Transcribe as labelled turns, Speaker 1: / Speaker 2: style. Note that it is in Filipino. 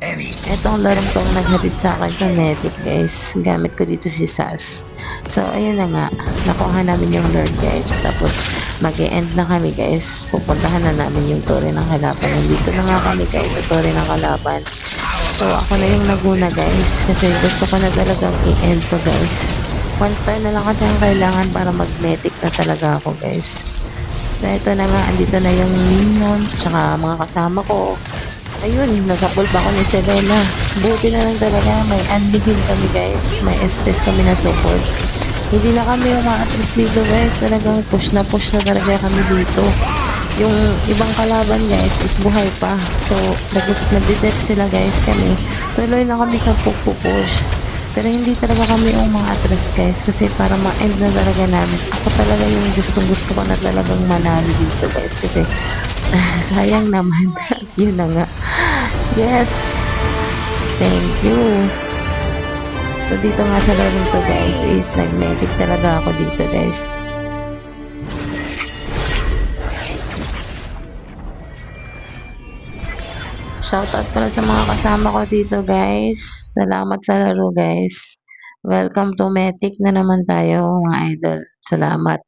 Speaker 1: Itong larong tong naghatid sa akin sa Medic guys. Gamit ko dito si Sas. So, ayun na nga. Nakuha namin yung Lord guys. Tapos, mag end na kami guys. Pupuntahan na namin yung Tore ng Kalaban. Nandito na nga kami guys sa Tore ng Kalaban. So, ako na yung naguna guys. Kasi gusto ko na talagang i-end to guys. One star na lang kasi ang kailangan para mag-medic na talaga ako guys. So, ito na nga. Andito na yung minions. Tsaka mga kasama ko. Ayun, nasa pool pa ako ni Selena. Buti na lang talaga, may unlihim kami guys. May estes kami na support. Hindi na kami umaatras dito guys. Talagang push na push na talaga kami dito. Yung ibang kalaban guys is buhay pa. So, nag-detect sila guys kami. Tuloy lang kami sa push Pero hindi talaga kami umaatras guys. Kasi para ma-end na talaga namin. Ako talaga yung gustong gusto ko na talagang manalo dito guys. Kasi sayang naman. Yun na nga. Yes. Thank you. So, dito nga sa laro to guys is nag-medic talaga ako dito guys. Shoutout pala sa mga kasama ko dito guys. Salamat sa laro guys. Welcome to Metic na naman tayo mga idol. Salamat.